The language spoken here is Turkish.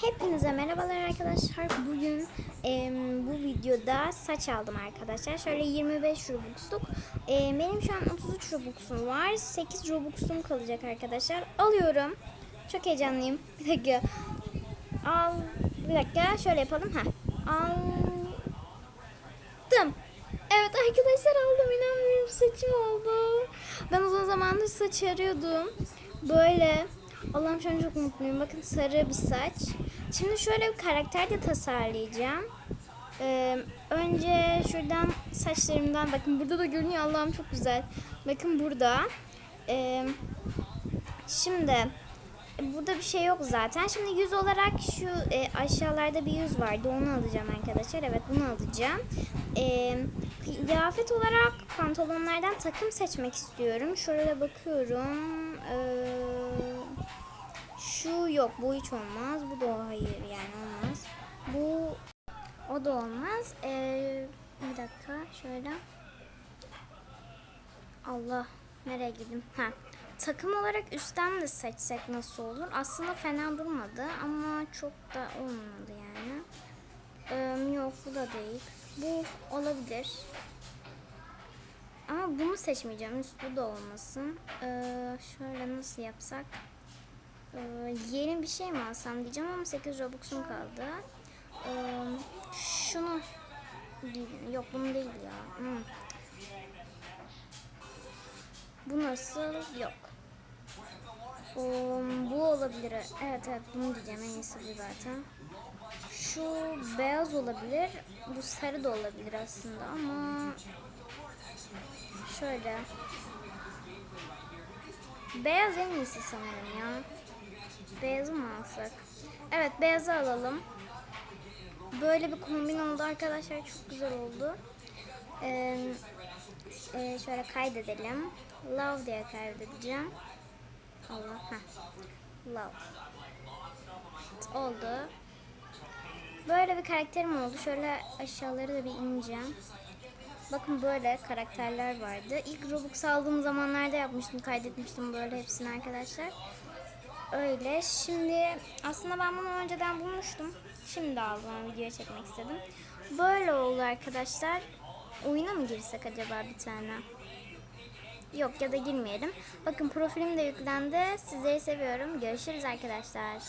Hepinize merhabalar arkadaşlar. Bugün em, bu videoda saç aldım arkadaşlar. Şöyle 25 Robux'luk. Em, benim şu an 33 Robux'um var. 8 Robux'um kalacak arkadaşlar. Alıyorum. Çok heyecanlıyım. Bir dakika. Al. Bir dakika. Şöyle yapalım. Ha. Aldım. Evet arkadaşlar aldım. İnanmıyorum saçım oldu. Ben uzun zamandır saç arıyordum. Böyle. Allah'ım şu an çok mutluyum. Bakın sarı bir saç. Şimdi şöyle bir karakter de tasarlayacağım. Ee, önce şuradan saçlarımdan bakın burada da görünüyor Allah'ım çok güzel. Bakın burada. Ee, şimdi burada bir şey yok zaten. Şimdi yüz olarak şu e, aşağılarda bir yüz vardı. Onu alacağım arkadaşlar. Evet bunu alacağım. Ee, kıyafet olarak pantolonlardan takım seçmek istiyorum. Şöyle bakıyorum. Şu yok bu hiç olmaz. Bu da hayır yani olmaz. Bu o da olmaz. Ee, bir dakika şöyle. Allah nereye gittim? Ha. Takım olarak üstten de seçsek nasıl olur? Aslında fena durmadı ama çok da olmadı yani. Ee, yok bu da değil. Bu olabilir. Ama bunu seçmeyeceğim. Üst bu da olmasın. Ee, şöyle nasıl yapsak? Ee, yeni bir şey mi alsam diyeceğim ama 8 Robux'um kaldı. Ee, şunu yok bunu değil ya. Hmm. Bu nasıl? Yok. Ee, bu olabilir. Evet evet bunu diyeceğim en iyisi bu zaten. Şu beyaz olabilir. Bu sarı da olabilir aslında ama şöyle. Beyaz en iyisi sanırım ya. Alsak? Evet beyazı alalım. Böyle bir kombin oldu arkadaşlar. Çok güzel oldu. Ee, e, şöyle kaydedelim. Love diye kaydedeceğim. Allah. Heh. Love. Oldu. Böyle bir karakterim oldu. Şöyle aşağıları da bir ineceğim. Bakın böyle karakterler vardı. İlk Robux aldığım zamanlarda yapmıştım. Kaydetmiştim böyle hepsini arkadaşlar. Öyle. Şimdi aslında ben bunu önceden bulmuştum. Şimdi aldım videoya çekmek istedim. Böyle oldu arkadaşlar. Oyuna mı girsek acaba bir tane? Yok ya da girmeyelim. Bakın profilim de yüklendi. Sizleri seviyorum. Görüşürüz arkadaşlar.